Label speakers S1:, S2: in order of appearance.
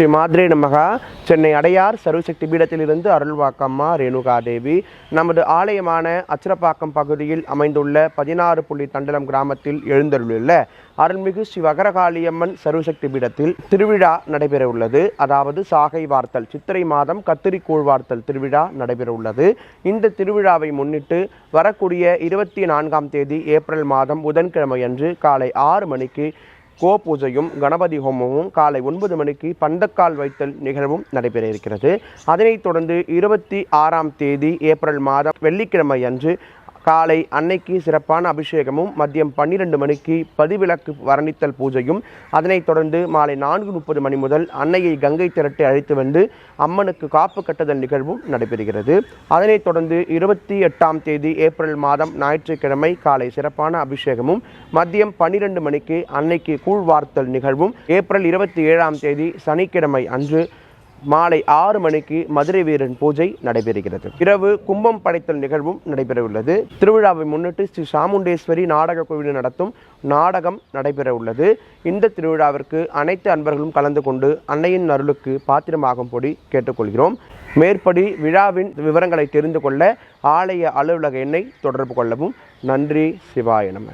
S1: ஸ்ரீ மாத்ரே நமகா. சென்னை அடையார் சர்வசக்தி பீடத்திலிருந்து அருள்வாக்கம்மா ரேணுகா தேவி நமது ஆலயமான அச்சிரப்பாக்கம் பகுதியில் அமைந்துள்ள பதினாறு புள்ளி தண்டலம் கிராமத்தில் எழுந்தருளுள்ள அருள்மிகு ஸ்ரீ வகரகாளியம்மன் சர்வசக்தி பீடத்தில் திருவிழா நடைபெற உள்ளது அதாவது சாகை வார்த்தல் சித்திரை மாதம் கத்திரி கூழ் வார்த்தல் திருவிழா நடைபெற உள்ளது இந்த திருவிழாவை முன்னிட்டு வரக்கூடிய இருபத்தி நான்காம் தேதி ஏப்ரல் மாதம் புதன்கிழமை அன்று காலை ஆறு மணிக்கு கோ பூஜையும் கணபதி ஹோமமும் காலை ஒன்பது மணிக்கு பந்தக்கால் வைத்தல் நிகழ்வும் நடைபெற இருக்கிறது. அதனைத் தொடர்ந்து இருபத்தி ஆறாம் தேதி ஏப்ரல் மாதம் வெள்ளிக்கிழமை அன்று காலை அன்னைக்கு சிறப்பான அபிஷேகமும் மதியம் பன்னிரண்டு மணிக்கு பதிவிளக்கு வர்ணித்தல் பூஜையும் அதனைத் தொடர்ந்து மாலை நான்கு முப்பது மணி முதல் அன்னையை கங்கை திரட்டி அழைத்து வந்து அம்மனுக்கு காப்பு கட்டுதல் நிகழ்வும் நடைபெறுகிறது. அதனைத் தொடர்ந்து இருபத்தி எட்டாம் தேதி ஏப்ரல் மாதம் ஞாயிற்றுக்கிழமை காலை சிறப்பான அபிஷேகமும் மதியம் பன்னிரண்டு மணிக்கு அன்னைக்கு கூழ்வார்த்தல் நிகழ்வும் ஏப்ரல் இருபத்தி ஏழாம் தேதி சனிக்கிழமை அன்று மாலை ஆறு மணிக்கு மதுரை வீரன் பூஜை நடைபெறுகிறது. இரவு கும்பம் படைத்தல் நிகழ்வும் நடைபெறவுள்ளது. திருவிழாவை முன்னிட்டு ஸ்ரீ சாமுண்டேஸ்வரி நாடக குழுவினர் நடத்தும் நாடகம் நடைபெற உள்ளது இந்த திருவிழாவிற்கு அனைத்து அன்பர்களும் கலந்து கொண்டு அன்னையின் அருளுக்கு பாத்திரமாகும்படி கேட்டுக்கொள்கிறோம். மேற்படி விழாவின் விவரங்களை தெரிந்து கொள்ள ஆலய அலுவலக எண்ணை தொடர்பு கொள்ளவும். நன்றி சிவாய நம.